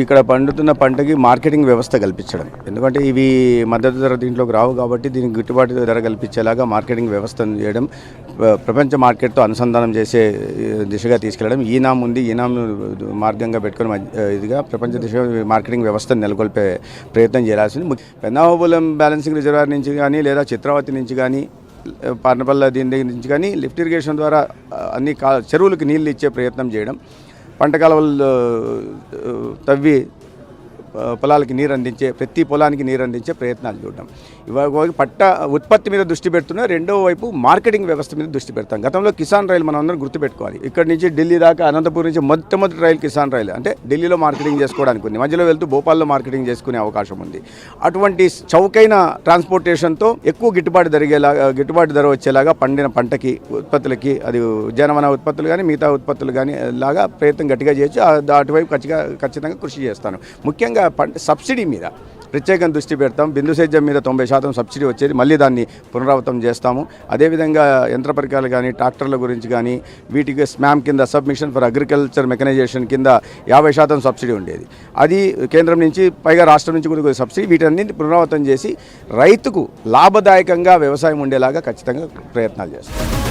ఇక్కడ పండుతున్న పంటకి మార్కెటింగ్ వ్యవస్థ కల్పించడం. ఎందుకంటే ఇవి మద్దతు ధర దీంట్లోకి రావు కాబట్టి దీనికి గిట్టుబాటు ధర కల్పించేలాగా మార్కెటింగ్ వ్యవస్థను చేయడం ప్రపంచ మార్కెట్తో అనుసంధానం చేసే దిశగా తీసుకెళ్ళడం ఈనాం ఉంది ఈనాం మార్గంగా పెట్టుకుని ఇదిగా ప్రపంచ దిశ మార్కెటింగ్ వ్యవస్థను నెలకొల్పే ప్రయత్నం చేయాల్సింది ము- బ్యాలెన్సింగ్ రిజర్వాయర్ నుంచి కానీ లేదా చిత్రావతి నుంచి కానీ పార్నపల్ల దీని దగ్గర నుంచి కానీ లిఫ్ట్ ఇరిగేషన్ ద్వారా అన్ని కా చెరువులకు నీళ్ళు ఇచ్చే ప్రయత్నం చేయడం పంట కాలువలు తవ్వి పొలాలకి నీరు అందించే ప్రతి పొలానికి నీరు అందించే ప్రయత్నాలు చూడడం. ఇవాళ పట్ట ఉత్పత్తి మీద దృష్టి పెడుతున్నా రెండో వైపు మార్కెటింగ్ వ్యవస్థ మీద దృష్టి పెడతాం. గతంలో కిసాన్ రైలు మనం అందరం గుర్తుపెట్టుకోవాలి. ఇక్కడ నుంచి ఢిల్లీ దాకా అనంతపూర్ నుంచి మొట్టమొదటి రైలు కిసాన్ రైలు. అంటే ఢిల్లీలో మార్కెటింగ్ చేసుకోవడానికి ఉంది. మధ్యలో వెళ్తూ భోపాల్లో మార్కెటింగ్ చేసుకునే అవకాశం ఉంది. అటువంటి చౌకైన ట్రాన్స్పోర్టేషన్తో ఎక్కువ గిట్టుబాటు జరిగేలాగా గిట్టుబాటు ధర వచ్చేలాగా పండిన పంటకి ఉత్పత్తులకి అది ఉద్యానవన ఉత్పత్తులు కానీ మిగతా ఉత్పత్తులు కానీ లాగా ప్రయత్నం గట్టిగా చేయొచ్చు. అటువైపు ఖచ్చితంగా ఖచ్చితంగా కృషి చేస్తాను. ముఖ్యంగా పంట సబ్సిడీ మీద ప్రత్యేకంగా దృష్టి పెడతాం. బిందు సేద్యం మీద తొంభై శాతం సబ్సిడీ వచ్చేది. మళ్ళీ దాన్ని పునరావృతం చేస్తాము. అదేవిధంగా యంత్ర పరికరాలు కానీ ట్రాక్టర్ల గురించి కానీ వీటికి స్మామ్ కింద సబ్మిషన్ ఫర్ అగ్రికల్చర్ మెకనైజేషన్ కింద యాభై శాతం సబ్సిడీ ఉండేది. అది కేంద్రం నుంచి పైగా రాష్ట్రం నుంచి కూడా సబ్సిడీ వీటన్నింటి పునరావృతం చేసి రైతుకు లాభదాయకంగా వ్యవసాయం ఉండేలాగా ఖచ్చితంగా ప్రయత్నాలు చేస్తాం.